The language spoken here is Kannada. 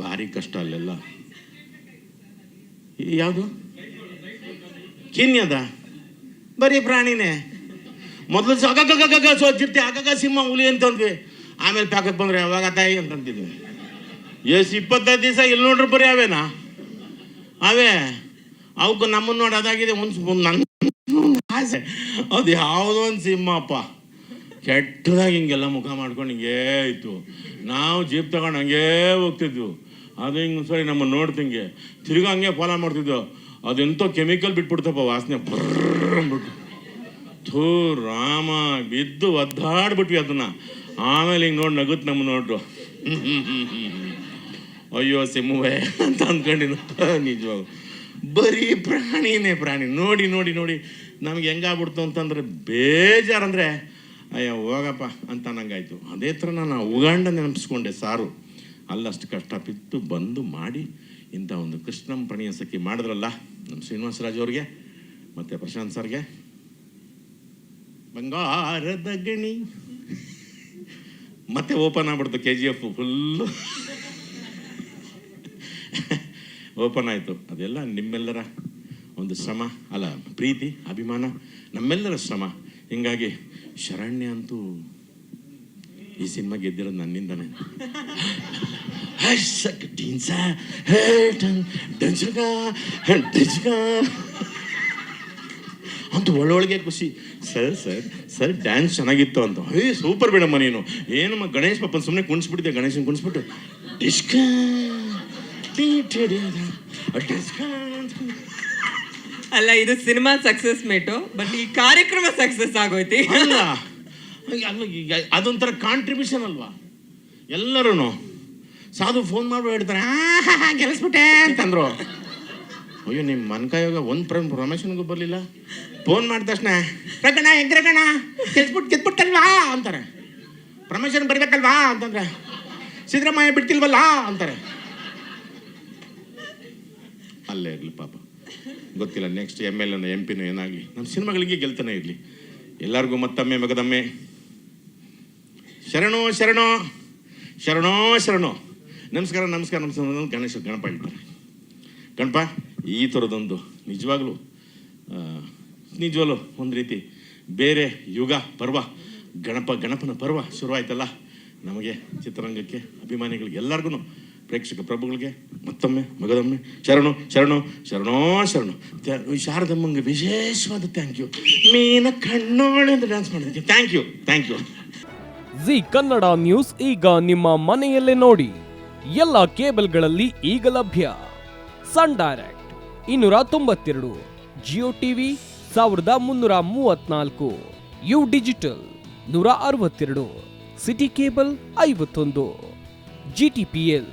ಭಾರಿ ಕಷ್ಟ ಅಲ್ಲೆಲ್ಲ ಯಾವುದು ಕಿನ್ಯದ ಬರೀ ಪ್ರಾಣಿನೇ ಮೊದಲು ಸಗಗಗಗ ಸೋಚಿರ್ತಿ ಆಗಾಗ ಸಿಂಹ ಹುಲಿ ಅಂತಂದ್ವಿ ಆಮೇಲೆ ಪ್ಯಾಕಕ್ಕೆ ಬಂದ್ರೆ ಯಾವಾಗ ತಾಯಿ ಅಂತಂತಿದ್ವಿ ಎಷ್ಟು ಇಪ್ಪತ್ತೈದು ದಿವಸ ಇಲ್ಲಿ ನೋಡ್ರಿ ಬರೀ ಅವೇನಾ ಅವೇ ಅವಕ್ಕೆ ನಮ್ಮನ್ನು ನೋಡಿ ಅದಾಗಿದೆ ಒಂದು ಆಸೆ ಅದು ಯಾವುದೋ ಒಂದು ಸಿಂಹಪ್ಪ ಕೆಟ್ಟದಾಗಿ ಹಿಂಗೆಲ್ಲ ಮುಖ ಮಾಡ್ಕೊಂಡು ಹಿಂಗೆ ಇತ್ತು. ನಾವು ಜೀಪ್ ತಗೊಂಡು ಹಂಗೇ ಹೋಗ್ತಿದ್ವು. ಅದು ಹಿಂಗೆ ಸರಿ ನಮ್ಮ ನೋಡ್ತಿಂಗೆ ತಿರ್ಗಾ ಹಂಗೆ ಫಾಲೋ ಮಾಡ್ತಿದ್ವು. ಅದೆಂತೋ ಕೆಮಿಕಲ್ ಬಿಟ್ಬಿಡ್ತಪ್ಪ ವಾಸನೆ. ಬರ್ರ್ ಅಂದ್ಬಿಟ್ಟು ಥೂ ರಾಮ, ಬಿದ್ದು ಒದ್ದಾಡ್ಬಿಟ್ವಿ ಅದನ್ನ. ಆಮೇಲೆ ಹಿಂಗೆ ನೋಡಿ ನಗುತ್ತೆ ನಮ್ಮ ನೋಡ್ರು. ಅಯ್ಯೋ ಸಿಂಹವೇ ಅಂತ ಅಂದ್ಕೊಂಡಿನ ನಿಜವಾಗ ಬರೀ ಪ್ರಾಣಿನೇ ಪ್ರಾಣಿ. ನೋಡಿ ನೋಡಿ ನೋಡಿ. ನಮ್ಗೆ ಹೆಂಗಾಗ್ಬಿಡ್ತು ಅಂತಂದ್ರೆ ಬೇಜಾರಂದ್ರೆ ಅಯ್ಯೋ, ಹೋಗಪ್ಪ ಅಂತ ನನಗಾಯಿತು ಅದೇ ಥರ ನಾನು ಉಗಾಂಡ ನೆನಪಿಸ್ಕೊಂಡೆ, ಸಾರು. ಅಲ್ಲಷ್ಟು ಕಷ್ಟ ಬಿತ್ತು, ಬಂದು ಮಾಡಿ ಇಂಥ ಒಂದು ಕೃಷ್ಣಂ ಪಣಿಯ ಸಖಿ ಮಾಡಿದ್ರಲ್ಲ, ನಮ್ಮ ಶ್ರೀನಿವಾಸರಾಜ್ ಅವ್ರಿಗೆ, ಮತ್ತು ಪ್ರಶಾಂತ್ ಸರ್ಗೆ. ಬಂಗಾರದ ಗಣಿ. ಮತ್ತೆ ಓಪನ್ ಆಗ್ಬಿಡ್ತು K G F full. Open ಆಯಿತು. ಅದೆಲ್ಲ ನಿಮ್ಮೆಲ್ಲರ ಒಂದು ಶ್ರಮ, ಅಲ್ಲ, ಪ್ರೀತಿ, ಅಭಿಮಾನ, ನಮ್ಮೆಲ್ಲರ ಶ್ರಮ. ಹಿಂಗಾಗಿ ಶರಣ್ಯ ಅಂತೂ ಈ ಸಿನಿಮಾ ಗೆದ್ದಿರೋದು ನನ್ನಿಂದನೇ ಅಂತ ಒಳ್ಳೊಳಗೆ ಖುಷಿ ಸರ್ ಸರ್ ಸರ್ ಡ್ಯಾನ್ಸ್ ಚೆನ್ನಾಗಿತ್ತು ಅಂತ ಹೇ ಸೂಪರ್ ಬಿಡಮ್ಮ ನೀನು ಏನಮ್ಮ ಗಣೇಶ್ ಪಾಪ ಸುಮ್ಮನೆ ಕುಣಿಸ್ಬಿಟ್ಟಿದ್ದೆ ಗಣೇಶನ ಕುಣಿಸ್ಬಿಟ್ಟು ಡಿಸ್ಕ ಡಿಸ್ಕ. ಅಲ್ಲ, ಇದು ಸಿನಿಮಾ ಸಕ್ಸಸ್ ಮೇಟು ಬಟ್ ಈ ಕಾರ್ಯಕ್ರಮ ಸಕ್ಸಸ್ ಆಗೋಯ್ತಿ. ಅಲ್ಲ ಈಗ ಅದೊಂಥರ ಕಾಂಟ್ರಿಬ್ಯೂಷನ್ ಅಲ್ವಾ? ಎಲ್ಲರೂ ಸಾಧು ಫೋನ್ ಮಾಡಿ ಹೇಳ್ತಾರೆ ಗೆಲ್ಸ್ಬಿಟ್ಟೆ ಅಂತಂದ್ರು. ಅಯ್ಯೋ ನಿಮ್ಮ ಮನ್ಕಾಯೋಗ ಒಂದು ಪ್ರ ಪ್ರಮೋಷನ್ಗೂ ಬರಲಿಲ್ಲ? ಫೋನ್ ಮಾಡಿದ ತಕ್ಷಣ ರಗಣ ಹೆಂಗ್ ರಗಣ ಗೆಲ್ಸ್ಬಿಟ್ಟು ಗೆದ್ಬಿಟ್ಟಲ್ವಾ ಅಂತಾರೆ. ಪ್ರಮೋಷನ್ ಬರಬೇಕಲ್ವಾ? ಅಂತಂದ್ರೆ, ಸಿದ್ದರಾಮಯ್ಯ ಬಿಡ್ತಿಲ್ವಲ್ಲ? ಅಂತಾರೆ. ಅಲ್ಲೇ ಇರಲಿ ಪಾಪ. ಗೊತ್ತಿಲ್ಲ ನೆಕ್ಸ್ಟ್ ಎಂ ಎಲ್ ಎನ ಎಂ ಪಿನೋ ಏನಾಗಲಿ. ನಮ್ಮ ಸಿನಿಮಾಗಳಿಗೆ ಗೆಲ್ತಾನೆ ಇರಲಿ. ಎಲ್ಲರಿಗೂ ಮತ್ತೊಮ್ಮೆ ಮಗದಮ್ಮೆ. ಶರಣೋ ಶರಣೋ ಶರಣೋ ಶರಣೋ. ನಮಸ್ಕಾರ ನಮಸ್ಕಾರ ನಮಸ್ಕಾರ ಗಣೇಶ ಗಣಪ ಹೇಳ್ತಾರೆ. ಗಣಪ, ಈ ಥರದೊಂದು ನಿಜವಾಗ್ಲೂ ನಿಜವಾಗ್ಲೂ ಒಂದು ರೀತಿ ಬೇರೆ ಯುಗ, ಪರ್ವ, ಗಣಪ, ಗಣಪನ ಪರ್ವ ಶುರುವಾಯ್ತಲ್ಲ. ನಮಗೆ ಚಿತ್ರರಂಗಕ್ಕೆ ಅಭಿಮಾನಿಗಳಿಗೆ ಎಲ್ಲರಿಗೂ ಪ್ರೇಕ್ಷಕ ಪ್ರಭುಗಳಿಗೆ ಮತ್ತೊಮ್ಮೆ, ಮಗದೊಮ್ಮೆ, ಶರಣು ಶರಣು, ಶರಣೋ, ಶರಣು. ಶಾರದಮ್ಮಂಗೆ ವಿಶೇಷವಾದ ಥ್ಯಾಂಕ್ ಯು ಮೀನ ಕಣ್ಣೋಳಿಂದ ಡ್ಯಾನ್ಸ್ ಮಾಡಿದ್ದೆ thank you thank you Zee Kannada news ಈಗ ನಿಮ್ಮ ಮನೆಯಲ್ಲೇ ನೋಡಿ. ಎಲ್ಲ ಕೇಬಲ್ಗಳಲ್ಲಿ ಈಗ ಲಭ್ಯ. ಸನ್ ಡೈರೆಕ್ಟ್ ಇನ್ನೂರ ತೊಂಬತ್ತೆರಡು, ಜಿಯೋ ಟಿವಿ ಸಾವಿರದ ಮುನ್ನೂರ ಮೂವತ್ನಾಲ್ಕು, ಯು ಡಿಜಿಟಲ್ ನೂರ ಅರವತ್ತೆರಡು, ಸಿಟಿ ಕೇಬಲ್ ಐವತ್ತೊಂದು ಜಿಟಿಪಿಎಲ್